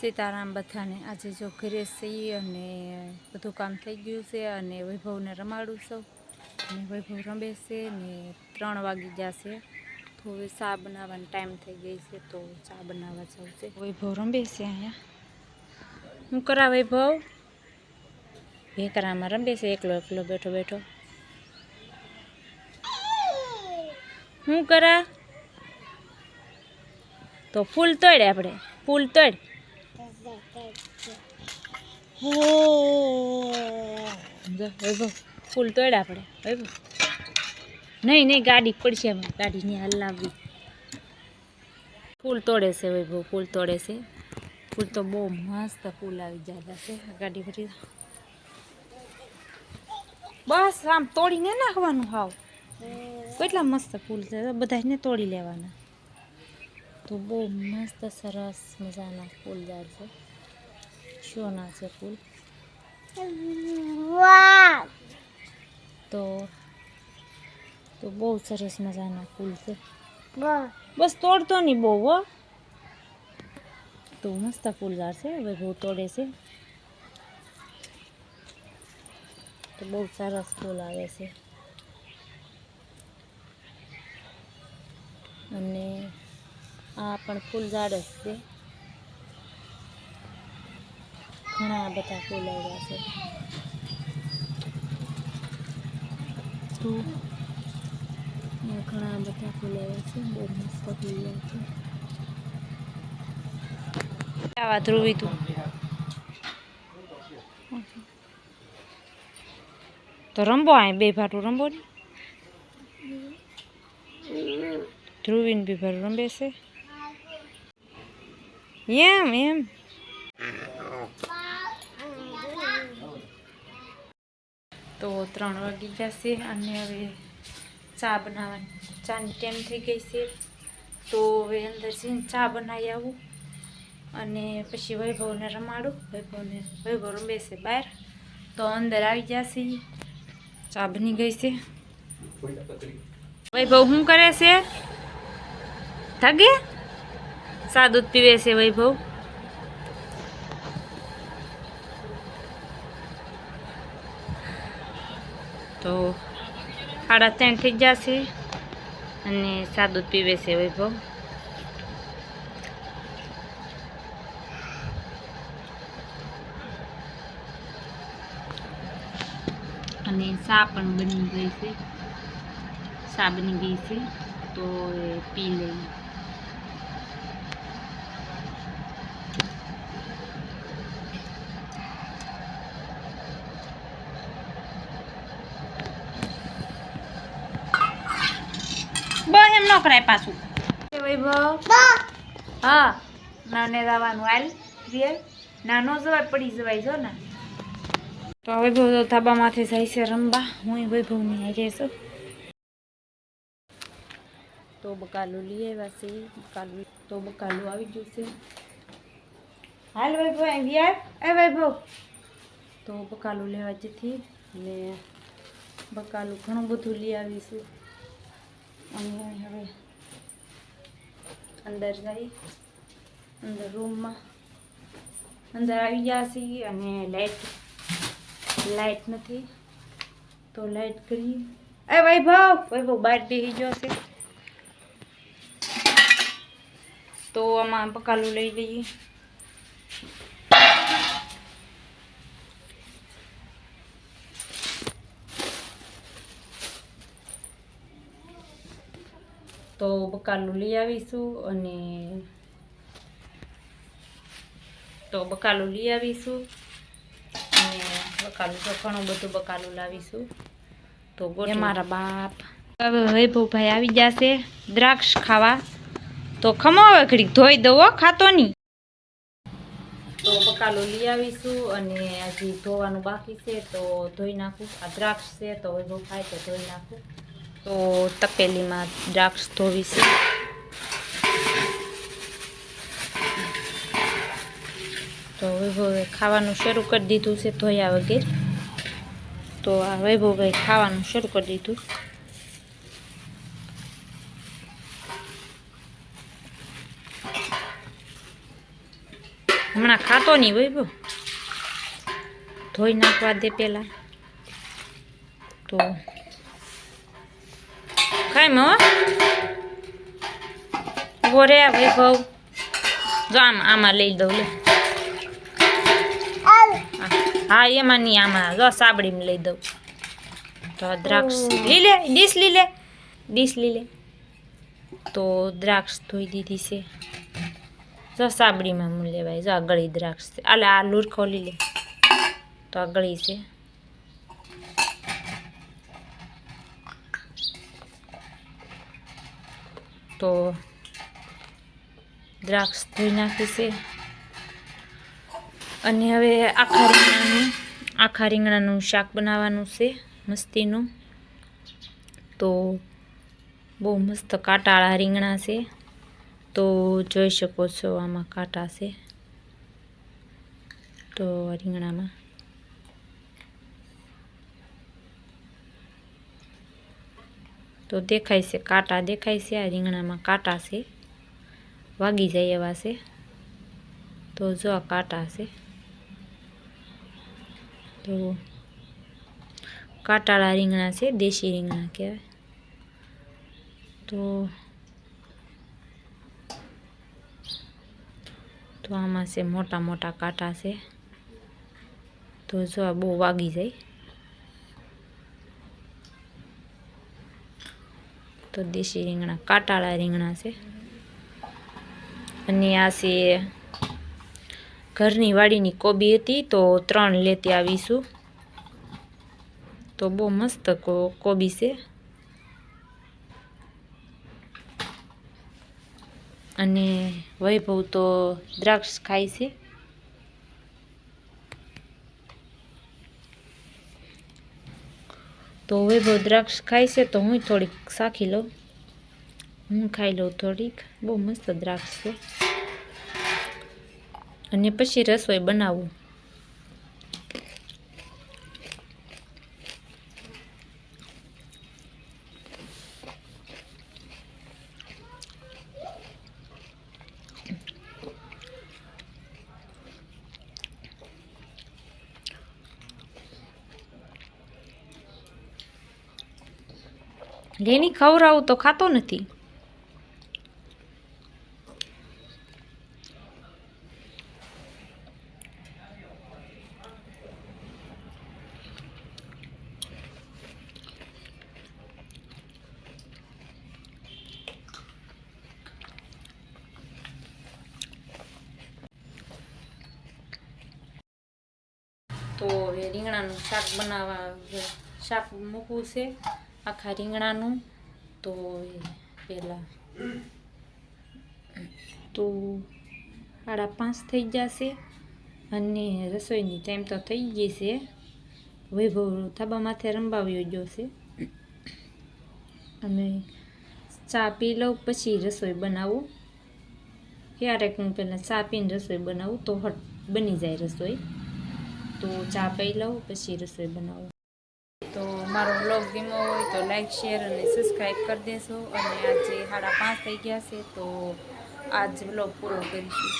સીતારામ બધાને આજે જો ઘરે છીએ અને બધું કામ થઈ ગયું છે અને વૈભવને રમાડું છું. અને વૈભવ રમે છે ને ત્રણ વાગી જશે તો હવે ચા બનાવવાનો ટાઈમ થઈ ગઈ છે તો ચા બનાવવા જવું છે. વૈભવ રમે છે અહીંયા. હું કરા વૈભવ? ભેકરામાં રમે છે એકલો એકલો બેઠો બેઠો. હું કરા? તો ફૂલ તોડ આપણે ફૂલ તોડ. વૈભવ ફૂલ તોડ્યા પડે. નહીં નહીં, ગાડી પડશે એમાં ગાડીની હલાવવી ફૂલ તોડે છે વૈભવ ફૂલ તોડે છે. ફૂલ તો બહુ મસ્ત ફૂલ આવી જાય છે. ગાડી ભરી બસ, આમ તોડીને નાખવાનું હાવ. કેટલા મસ્ત ફૂલ છે. બધાને તોડી લેવાના. તો બહુ મસ્ત, સરસ મજાના ફૂલ ઝાડ છે. શોના છે ફૂલ. તો તો બહુ સરસ મજાના ફૂલ છે. બસ તોડતો નહીં બહુ હો. તો મસ્ત ફૂલ ઝાડ છે હવે બહુ તોડે છે. તો બહુ સરસ ફૂલ આવે છે. અને આ પણ ફૂલ ઝાડ જ છે. ઘણા બધા ફૂલ આવ્યા છે. તો ઘણા બધા ફૂલ આવ્યા છે. બહુ મસ્ત ફૂલ છે. આવા ધ્રુવી તું. તો રંબો આય બે ભાટું રંબો ને? ધ્રુવીન બી ભર રમે છે. એમ એમ. તો ત્રણ વાગી જશે અને હવે ચા બનાવવાની. ચાની ટાઈમ થઈ ગઈ છે. તો હવે અંદર જઈને ચા બનાવી આવું. અને પછી વૈભવને રમાડું. વૈભવને, વૈભવ રમે છે બહાર. તો અંદર આવી જશે. ચા બની ગઈ છે. વૈભવ શું કરે છે? થાગે સા દૂધ પીવે છે વૈભવ. તો સાડા ત્રણ થઈ જશે અને સાદું પીવે છે વૈભવ. અને સા પણ બની ગઈ છે. સાબની ગઈ છે, તો પી લઈએ બસ એમ ન કરાય પાછું વૈભવ? હા નાને જવાનું. હાલ રે નાનો જવાય પડી જવાય જો ને. તો વૈભવ તો ધાબામાંથી જાય છે રમવા. હું વૈભવની હારે છું. તો બકાલું લઈ આવ્યા છે. બકાલું તો બકાલું આવી ગયું છે. હાલ વૈભવ આવ્યા એ વૈભવ. તો બકાલું લેવા જતી ને બકાલું ઘણું બધું લઈ આવીશું. અને હવે અંદર જઈ, અંદર રૂમમાં અંદર આવી ગયા છીએ અને લાઈટ લાઈટ નથી. તો લાઈટ કરી. એ વૈભવ વૈભવ બહાર બેસી ગયો છે. તો આમાં પકાલું લઈ લઈએ. તો બકાલું લઈ આવીશું અને તો બકાલું લઈ આવીશું અને બકાલું તો ઘણું બધું બકાલું લાવીશું. તો મારા બાપ. હવે વૈભવભાઈ આવી જશે દ્રાક્ષ ખાવા. તો ખમો હવે ઘડીક ધોઈ દઉં ખાતો નહીં. તો બકાલું લઈ આવીશું અને હજી ધોવાનું બાકી છે તો ધોઈ નાખું. આ દ્રાક્ષ છે તો વૈભવ ખાય તો ધોઈ નાખું. તો તપેલીમાં દ્રાક્ષ ધોવી છે તો વૈભવે ખાવાનું શરૂ કરી દીધું છે ધોયા વગેર. તો આ વૈભવભાઈ ખાવાનું શરૂ કરી દીધું. હમણાં ખાતો નહીં વૈભવ. ધોઈ નાખવા દે પહેલાં તો ખાય મો ઊભો રે વૈભવ જો આમ આમાં લઈ દઉં લે હા એમાં નહીં આમાં જો સાબડીમાં લઈ દઉં તો દ્રાક્ષ લી લે ડીશ લીલે લે ડીશ લીલે લે તો દ્રાક્ષ ધોઈ દીધી છે જો સાબડીમાં હું લેવાય જો આ ગળી દ્રાક્ષ છે આલે આ લુરખો લીલે લે તો આ ગળી છે તો દ્રાક્ષ ધોઈ નાખી છે. અને હવે આખા રીંગણાનું આખા રીંગણાનું શાક બનાવવાનું છે, મસ્તીનું. તો બહુ મસ્ત કાંટાળા રીંગણા છે. તો જોઈ શકો છો આમાં કાંટા છે. તો રીંગણામાં તો દેખાય છે, કાંટા દેખાય છે, આ રીંગણામાં કાંટા છે. વાગી જાય એવા છે. તો જો આ કાંટા છે. તો કાંટાળા રીંગણા છે, દેશી રીંગણા કહેવાય. તો તો આમાં છે મોટા મોટા કાંટા છે. તો જો આ બહુ વાગી જાય. તો દેશી રીંગણા, કાંટાળા રીંગણા છે. અને આ છે ઘરની વાડીની કોબી હતી, તો ત્રણ લેતી આવીશું. તો બહુ મસ્ત કોબી છે. અને વૈભવ તો દ્રાક્ષ ખાય છે. તો વૈભવ દ્રાક્ષ ખાય છે તો હું થોડીક શાખી લઉં. હું ખાઈ લઉં થોડીક. બહુ મસ્ત દ્રાક્ષ છે. અને પછી રસોઈ બનાવવું લેની ખવરાવું તો ખાતો નથી. તો હવે રીંગણાનું શાક બનાવવા શાક મૂકવું છે. આખા રીંગણાનું, તો પહેલાં તો સાડા પાંચ થઈ જશે અને રસોઈની ટાઈમ તો થઈ ગઈ છે. વૈભવ થાબા માથે રંબાવ્યો ગયો અને ચા પી લઉં, પછી રસોઈ બનાવું. ક્યારેક હું પહેલાં ચા પીને રસોઈ બનાવું તો હટ બની જાય રસોઈ. તો ચા પી લઉં, પછી રસોઈ બનાવું. મારો બ્લોગ ધીમો હોય તો લાઈક શેર અને સબસ્ક્રાઈબ કરી દેશો અને આજે સાડા પાંચ થઈ ગયા છે, તો આજ બ્લોગ પૂરો કરીશું.